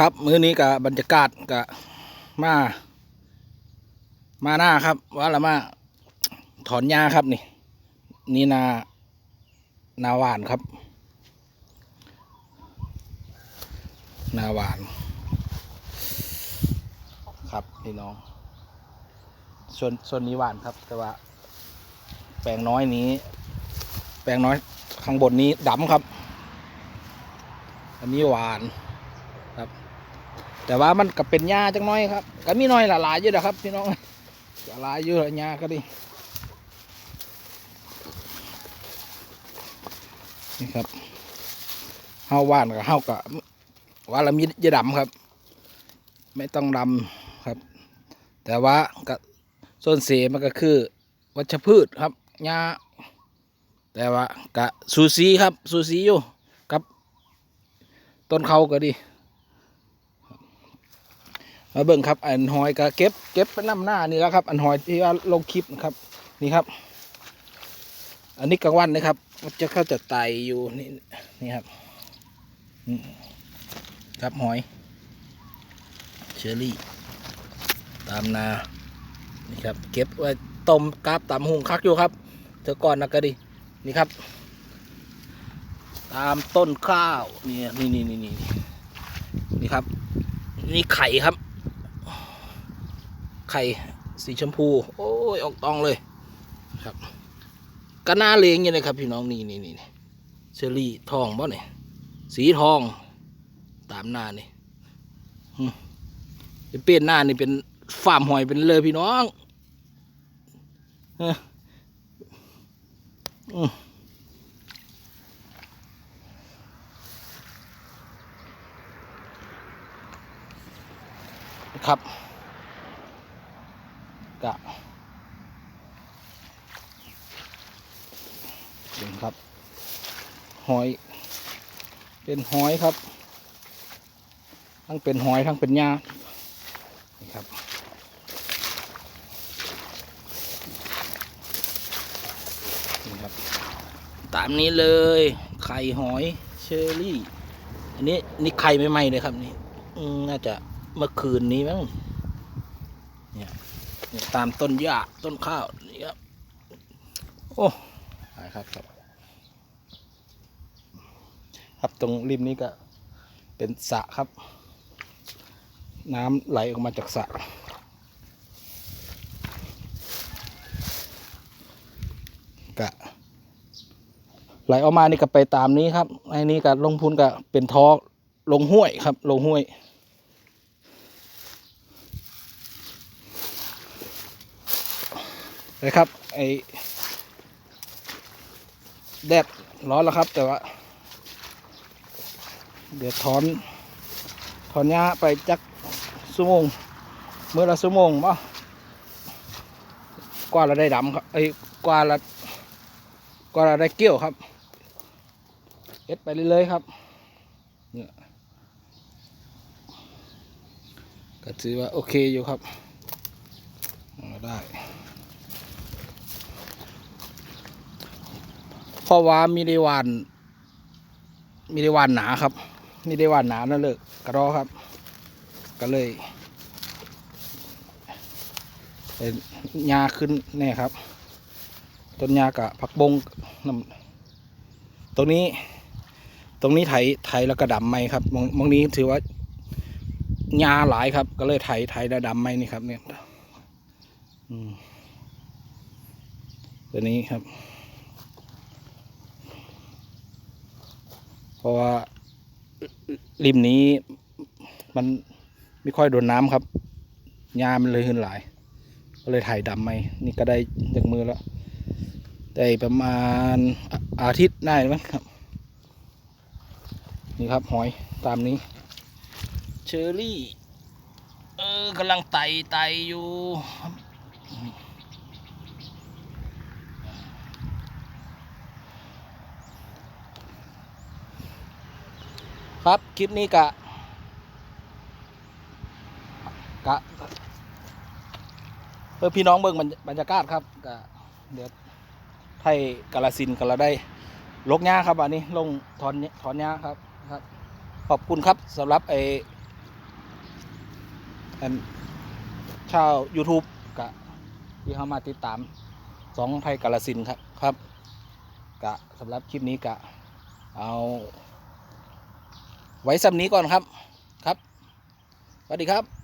ครับ มื้อนี้กับบรรยากาศกะมา มาหน้าครับว่าละมาถอนหญ้าครับนี่ นี่นา นาหวานครับ นาหวาน ครับพี่น้อง ส่วนส่วนนี้หวานครับ แต่ว่า แปลงน้อยนี้ แปลงน้อยข้างบนนี้ดำครับ อันนี้หวานครับ แต่ว่ามันก็เป็นหญ้าจังน้อยครับ ก็มีน้อยหลายๆอยู่นะครับ พี่น้องหลายอยู่ละหญ้าก็ดีนี่ครับเฮาว่านกับเฮากับว่าละมิดจะดำครับ ไม่ต้องดำครับ แต่ว่าก็ส่วนเสียมันก็คือ วัชพืชครับหญ้าแต่ว่ากะซูซีครับซูซีอยู่กับ ต้นเขาก็ดี มาเบิ่งครับ อันหอยก็เก็บเก็บไปน้ำหน้านี่แล้วครับ อันหอยที่ว่าลงคลิปนะครับ นี่ครับ อันนี้กลางวันนะครับมันจะเข้าจะไตอยู่นี่นี่ครับครับหอยเชอรี่ ตามนานี่ครับ เก็บไว้ต้มกาบตำหุงคักอยู่ครับเธอก่อนนะก็ดีนี่ครับ ตามต้นข้าวนี่นี่นี่นี่นี่นี่ครับ นี่ไข่ครับ ไข่สีชมพู โอ้ยออกตองเลยครับก็น่าเลงอยู่เลยครับพี่น้องนี่นี่นี่เชอรี่ทองบ่เนี่ยสีทองตามหน้านี่หึเป็นหน้านี่เป็นฟาร์มหอยเป็นเลยพี่น้องครับ กะเป็นครับ หอย เป็นหอยครับ ทั้งเป็นหอยทั้งเป็นหญ้านี่ครับนี่ครับ ตามนี้เลย ไข่หอยเชอรี่ อันนี้นี่ไข่ใหม่ๆเลยครับนี่น่าจะเมื่อคืนนี้มั้งเนี่ย ตามต้นหญ้าต้นข้าวนี่ครับ โอ้หายครับครับ ครับตรงริมนี้ก็เป็นสระครับ น้ำไหลออกมาจากสระกะไหลออกมานี่ก็ไปตามนี้ครับไอ้นี้ก็ลงพุนก็เป็นท่อลงห้วยครับ ลงห้วย นะครับไอแดดร้อนแล้วครับ แต่ว่า เดี๋ยวถอน ถอนหญ้าไปจักชั่วโมงเมื่อละชั่วโมงป่กว่าเราได้ดำครับไอ้กว่าเรากว่าเราได้เกี่ยวครับเอ็ดไปเรื่อยๆครับเนี่ยก็ถือว่าโอเคอยู่ครับได้ เพราะว่ามีได้วาน มีได้วานหนาครับ มีได้วานหนานั่นเลยกระรอครับ ก็เลยเป็นหญ้าขึ้นแน่ครับ ต้นหญ้ากับผักบงน้ำตรงนี้ ตรงนี้ไถไถแล้วก็ดำไหมครับมองมองนี้ถือว่าหญ้าหลายครับ ก็เลยไถไถแล้วดำไหมนี่ครับ เนี่ยอืมตัวนี้ครับ เพ ราะว่าริมนี้มันไม่ค่อยโดนน้ำครับหญ้ามันเลยขึ้นหลาย ก็เลยถ่ายดำไหมนี่ก็ได้จากมือแล้วได้ประมาณอาอาทิตย์ได้ไหมครับ นี่ครับหอยตามนี้ เชอรี่ เออกำลังไต่ไต่อยู่ ครับ คลิปนี้กะกะเพื่อพี่น้องเบิ่งบรรยากาศครับกะเดี๋ยวไทยกาลสินกันเราได้ลกหญ้าครับอันนี้ลงถอนถอนหญ้าครับครับ ขอบคุณครับสำหรับไออันชาว YouTube กะที่เข้ามาติดตามสองไทยกาลสินครับครับกะสำหรับคลิปนี้กะเอา ไว้สำนี้ก่อนครับครับสวัสดีครับ